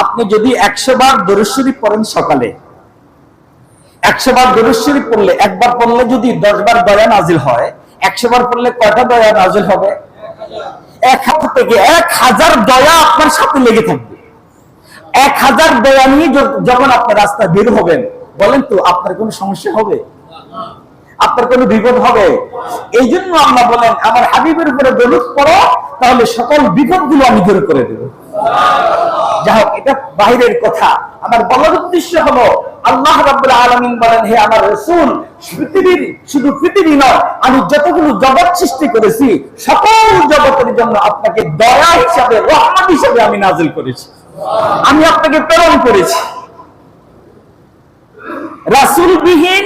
আপনি যদি একশো বার দরুশ্বরী পড়েন সকালে, একশো বার দরুশ্বরী পড়লে, একবার পড়লে যদি দশ বার দয়া নাজিল হয়, একশো বার পড়লে কয়টা দয়া নাজিল হবে? এক হাজার থেকে এক হাজার দয়া আপনার সাথে লেগে থাকবে। এক হাজার দয়া নিয়ে যখন আপনার রাস্তায় বের হবেন, বলেন তো, আপনার কোনো সমস্যা হবে? আপনার কোনো বিপদ হবে? এই জন্য আল্লাহ বলেন, আমার হাবিবের উপরে দরুদ পড়ো, তাহলে সকল বিপদগুলো আমি দূর করে দেব। যাই হোক এটা বাহিরের কথা। আমার বলার উদ্দেশ্য হলো আল্লাহ রাব্বুল আলামিন বলেন হে আমার রাসূল পৃথিবীর শুধু পৃথিবী নয় আমি যতগুলো জগৎ সৃষ্টি করেছি সকল জগতের জন্য আপনাকে দয়া হিসাবে রহমত হিসাবে আমি নাজিল করেছি। আমি আপনাকে প্রেরণ করেছি। রাসূলবিহীন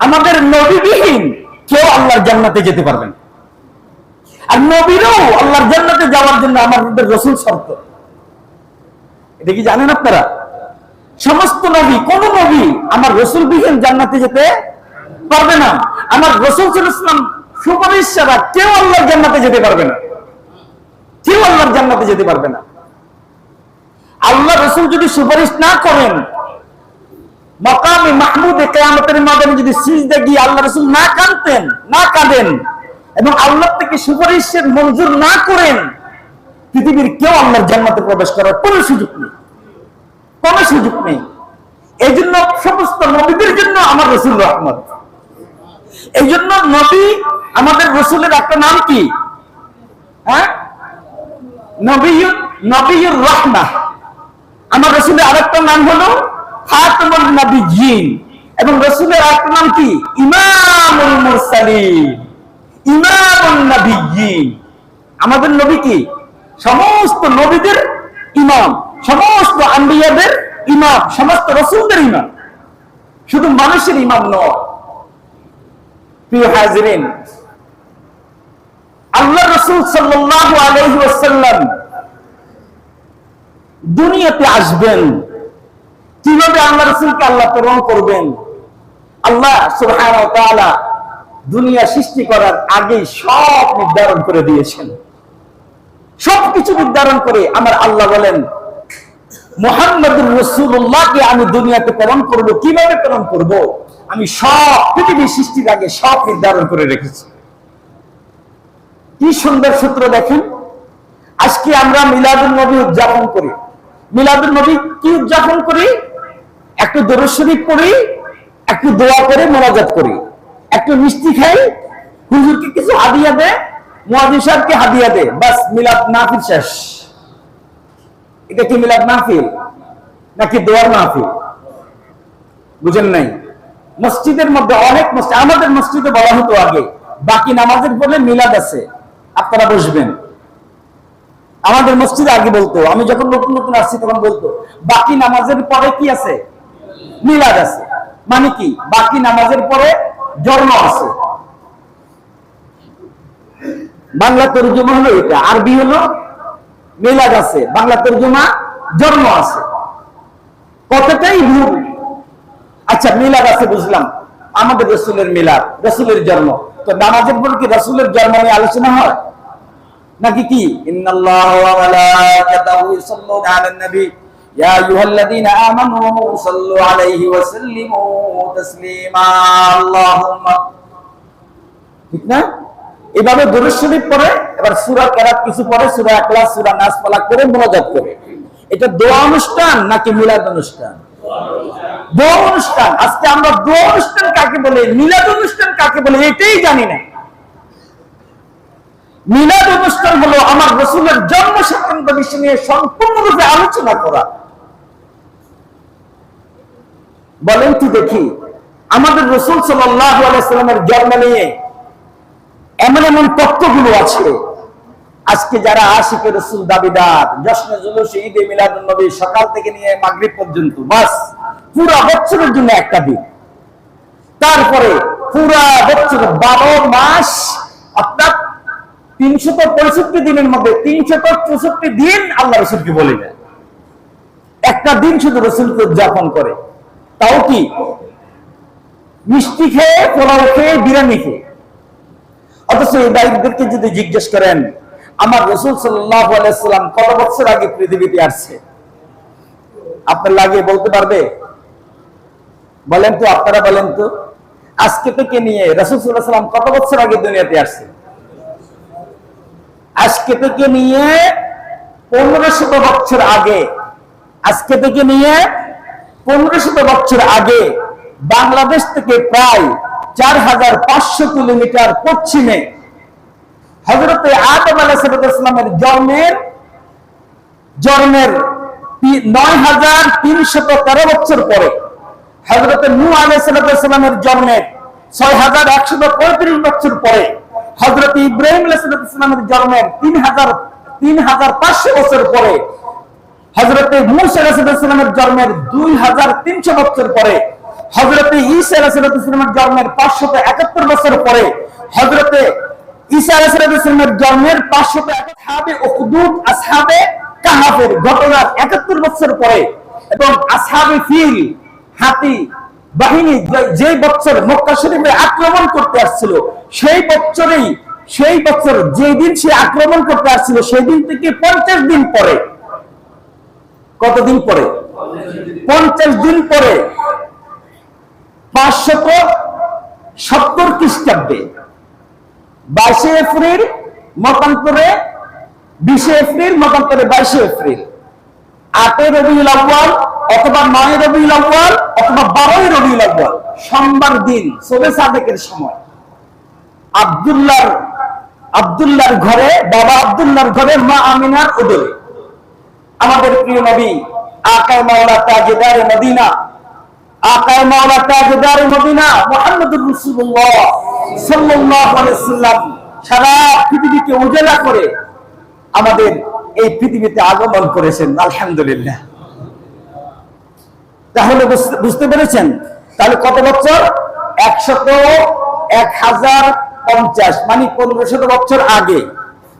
আমাদের নবীবিহীন কেউ আল্লাহর জান্নাতে যেতে পারবেন আর নবীরও আল্লাহর জান্নাতে যাওয়ার জন্য আমাদের রসুল শর্ত। এটা কি জানেন আপনারা? সমস্ত নবী, কোন নবী আমার রসুল বিহীন জান্নাতে যেতে পারবে না। আমার রসুল ইসলাম সুপারিশ ছাড়া কেউ আল্লাহর জান্নাতে যেতে পারবে না। কেউ আল্লাহর জান্নাতে যেতে পারবে না। আল্লাহ রসুল যদি সুপারিশ না করেন, মকামে মাহমুদে কেয়ামতের মাধ্যমে যদি সিজদে গিয়ে আল্লাহ রসুল না কানতেন না কাঁদেন, এবং আল্লাহ থেকে সুপারিশের মঞ্জুর না করেন পৃথিবীর কেউ আল্লাহর জান্নাতে প্রবেশ করার কোনো সুযোগ নেই। কোনো সুযোগ নেই। এই জন্য সমস্ত নবীদের জন্য আমার রসুল রহমত। এই জন্য নবী আমাদের রসুলের একটা নাম কি? হ্যাঁ? নবীর নবীর রহমা। আমার রসুলের আরেকটা নাম হলো খাতামুল নবীন এবং রসুলের আরেকটা নাম কি? ইমামুল মুরসালিন। ইমামুল নবীন আমাদের নবী কি? সমস্ত নবীদের ইমাম, সমস্ত আম্বিয়াদের ইমাম, সমস্ত রসুলদের ইমাম। শুধু মানুষের ইমাম নয়। আল্লাহ রসুল আলাইহি দুনিয়াতে আসবেন। কীভাবে আল্লাহ রসুলকে আল্লাহ প্রেরণ করবেন? আল্লাহ সুবহানাহু দুনিয়া সৃষ্টি করার আগে সব নির্ধারণ করে দিয়েছেন। সবকিছু নির্ধারণ করে আমার আল্লাহ বলেন, মোহাম্মদুর রসুল্লাহকে আমি দুনিয়াতে প্রেরণ করব, কীভাবে প্রেরণ করব? আমি সব পৃথিবী সৃষ্টির আগে সব নির্ধারণ করে রেখেছি। কি সুন্দর সূত্র দেখেন? আজকে আমরা মিলাদুল নবী উদযাপন করি। মিলাদুল নবী কি উদযাপন করি? একটু দরুদ পড়ি, একটু দোয়া করে মোনাজাত করি। একটু মিষ্টি খাই, হুজুরকে কিছু হাদিয়া দে সাহেবকে বাস, মিলাদ মাহফিল শেষ। এটা কি মিলাদ মাহফিল? নাকি দোয়ার মাহফিল? বুঝেন নাই? মসজিদের মধ্যে অনেক মসজিদ, আমাদের মসজিদে বলা হতো আগে, বাকি নামাজের পরে মিলাদ আছে। আপনারা বসবেন। আমাদের মসজিদে আগে বলতো, আমি যখন নতুন নতুন আসছি তখন বলতো, বাকি নামাজের পরে কি আছে? মিলাদ আছে। মানে কি? বাকি নামাজের পরে জন্ম আছে। বাংলা তর্জমা হলো এটা। আরবি হলো মিলাদ আছে, বাংলা তর্জমা জন্ম আছে। কতটাই ভুল আচ্ছা মিলাদ আছে বুঝলাম। আমাদের রসুলের মিলাদ, রসুলের জন্ম। তো নামাজের পর কি রসুলের জন্ম নিয়ে আলোচনা হয়? নাকি কি? ঠিক না? এভাবে দরুদ শরীফ এবার সূরা কেরাত কিছু পড়ে, সূরা ইখলাস, সূরা ফালাক করে মোনাজাত করে। এটা দোয়া অনুষ্ঠান নাকি মিলাদ অনুষ্ঠান? দোয়া অনুষ্ঠান। আজকে আমরা দোয়া অনুষ্ঠান কাকে বলে? মিলাদ অনুষ্ঠান কাকে বলে? এটাই জানি না। মিলাদ অনুষ্ঠান হলো আমার রসুলের জন্ম বিষয় নিয়ে সম্পূর্ণরূপে আলোচনা করা। বলেন কি দেখি? আমাদের রসুল সাল্লামের জন্ম নিয়ে এমন এমন তত্ত্বগুলো আছে। আজকে যারা আশিকে রসুল দাবিদার, জশ্ন জুলুস ঈদে মিলাদ নবী সকাল থেকে নিয়ে মাগরিব পর্যন্ত, বাস, পুরা বছরের জন্য একটা দিন। তারপরে পুরা বছর বারো মাস, অর্থাৎ তিনশত পঁয়ষট্টি দিনের মধ্যে তিনশত চৌষট্টি দিন আল্লাহ রসুলকে বলে দেয় একটা দিন শুধু রসুলকে উদযাপন করে। তাও কি? মিষ্টি খেয়ে, পোলাও খেয়ে, বিরিয়ানি খেয়ে। অথচ এই দায়িত্বদেরকে যদি জিজ্ঞেস করেন, আমার রসুল সাল্লাম কত বছর আগে পৃথিবীতে আসছে? আপনার লাগিয়ে বলতে পারবে? বলেন তো, আপনারা বলেন তো। আজকে থেকে নিয়ে রসুল্লাহ সাল্লাম কত বছর আগে দুনিয়াতে আসছে? আজকে থেকে নিয়ে পনেরো শত বছর আগে, আজকে থেকে নিয়ে পনেরো শত বছর আগে বাংলাদেশ থেকে প্রায় চার হাজার পাঁচশো কিলোমিটার পশ্চিমে হজরতে আদম আলাহিসামের জন্মের জন্মের নয় বছর পরে হজরত নু আলাইসালামের জন্মের ছয় হাজার একশত পঁয়ত্রিশ বছর পরে হজরত ইব্রাহিম আলাইসালামের জন্মের তিন হাজার তিন হাজার পাঁচশো বছর পরে হজরতে মুসা আলাইসালামের জন্মের দুই হাজার তিনশো বছর পরে হজরতে আলাইসালামের জন্মের পাঁচশত একাত্তর বছর পরে হজরতে ঈসা জন্মের পাঁচশত একাত্তর আসহাবে ঘটনার একাত্তর বছর পরে এবং আসহাবে ফিল, হাতি, বাহিনী যে- বছর মক্কা শরীফে আক্রমণ করতে আসছিল, সেই বছরেই সেই বছর যেদিন সে আক্রমণ করতে আসছিল, সেই দিন থেকে পঞ্চাশ দিন পরে। কতদিন পরে? পঞ্চাশ দিন পরে পাঁচশত সত্তর খ্রিস্টাব্দে বাইশে এপ্রিল, মতান্তরে বিশে এপ্রিল, মতান্তরে বাইশে এপ্রিল। আটই রবিউল আউ্বাল অথবা নয় রবিউল আউ্বাল অথবা বারোই রবিউল আউ্বাল সোমবার দিন, সোবে সাদেকের সময়। আব্দুল্লাহর আব্দুল্লাহর ঘরে, বাবা আব্দুল্লাহর ঘরে মা আমিনার উদরে। আমাদের প্রিয় নবী আকায় মাওলা তাজেদার মদিনা আকায় মাওলা তাজেদার মদিনা মুহাম্মদুর রাসূলুল্লাহ সাল্লাল্লাহু আলাইহি সাল্লাম সারা পৃথিবীকে উজালা করে আমাদের এই পৃথিবীতে আগমন করেছেন, আলহামদুলিল্লাহ। তাহলে বুঝতে- পেরেছেন? তাহলে কত বছর? একশত এক হাজার পঞ্চাশ মানে পনেরো শত বছর আগে।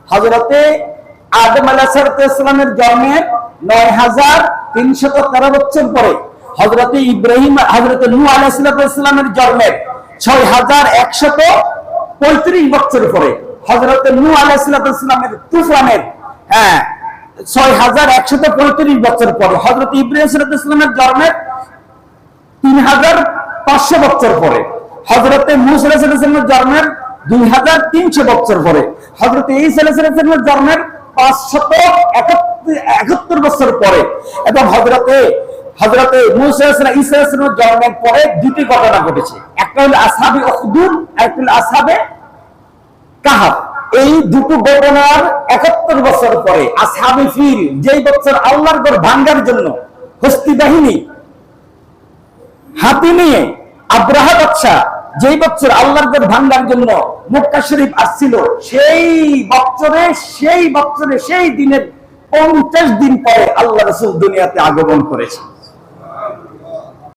হজরতে আদম আলাহামের জন্মের নয় হাজার তিনশত তেরো বছর পরে। হজরতে ইব্রাহিম হজরত নু আলাহিসামের জন্মের ছয় হাজার একশত পঁয়ত্রিশ বছর পরে হজরত নু আলাহিসামের তুফানের হ্যাঁ ছয় হাজার একশত পঁয়ত্রিশ বছর পরে হজরত ইব্রাহিম সালামের জন্মের তিন হাজার পাঁচশো বছর পরে হজরতে মুসালামের জন্মের দুই হাজার তিনশো বছর পরে হজরতে ইসালামের জন্মের পাঁচশত একাত্তর বছর পরে এবং হজরতে হজরতে জন্মের পরে দুটি ঘটনা ঘটেছে। একটা হলো আসাবে অখদুদ একটা হলো আসাবে কাহাব। এই দুটো ঘটনার একাত্তর বছর পরে আসহাবে ফিল, যেই বছর আল্লাহর ঘর ভাঙ্গার জন্য হস্তি বাহিনী হাতি নিয়ে আব্রাহা বাচ্চা যেই বছর আল্লাহর ঘর ভাঙ্গার জন্য মক্কা শরীফ আসছিল, সেই বছরে সেই বছরে, সেই দিনের পঞ্চাশ দিন পরে আল্লাহ রসুল দুনিয়াতে আগমন করেছে